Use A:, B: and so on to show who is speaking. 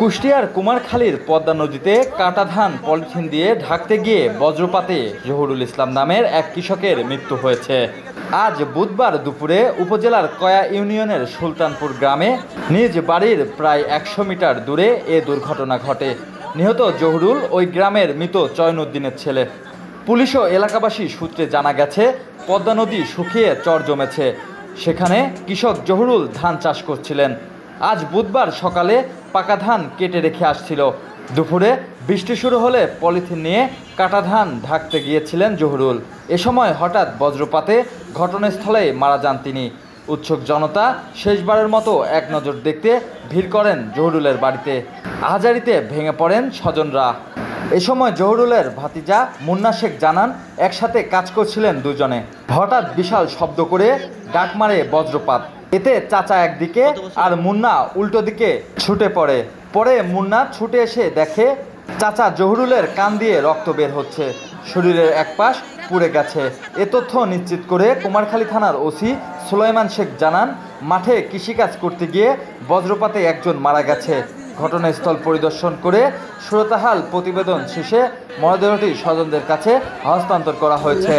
A: কুষ্টিয়ার কুমারখালীর পদ্মা নদীতে কাটা ধান পলিথিন দিয়ে ঢাকতে গিয়ে বজ্রপাতে জহুরুল ইসলাম নামের এক কৃষকের মৃত্যু হয়েছে। আজ বুধবার দুপুরে উপজেলার কয়া ইউনিয়নের সুলতানপুর গ্রামে নিজ বাড়ির প্রায় একশো মিটার দূরে এ দুর্ঘটনা ঘটে। নিহত জহুরুল ওই গ্রামের মৃত চয়নুদ্দিনের ছেলে। পুলিশ ও এলাকাবাসী সূত্রে জানা গেছে, পদ্মা নদী শুকিয়ে চর জমেছে। সেখানে কৃষক জহুরুল ধান চাষ করছিলেন। আজ বুধবার সকালে পাকা ধান কেটে রেখে আসছিল। দুপুরে বৃষ্টি শুরু হলে পলিথিন নিয়ে কাটা ধান ঢাকতে গিয়েছিলেন জহুরুল। এ সময় হঠাৎ বজ্রপাতে ঘটনাস্থলে মারা যান তিনি। উৎসুক জনতা শেষবারের মতো এক নজর দেখতে ভিড় করেন জহুরুলের বাড়িতে। আহাজারিতে ভেঙে পড়েন স্বজনরা। এ সময় জহুরুলের ভাতিজা মুন্না শেখ জানান, একসাথে কাজ করছিলেন দুজনে। হঠাৎ বিশাল শব্দ করে ডাক মারে বজ্রপাত। এতে চাচা একদিকে আর মুন্না উল্টো দিকে ছুটে পড়ে। পরে মুন্না ছুটে এসে দেখে চাচা জহুরুলের কান দিয়ে রক্ত বের হচ্ছে। শরীরের এক পাশ পুড়ে গেছে। এ তথ্য নিশ্চিত করে কুমারখালী থানার ওসি সুলাইমান শেখ জানান মাঠে কৃষিকাজ করতে গিয়ে বজ্রপাতে একজন মারা গেছে। ঘটনাস্থল পরিদর্শন করে সুরতাহাল প্রতিবেদন শেষে মরদেহটি স্বজনদের কাছে হস্তান্তর করা হয়েছে।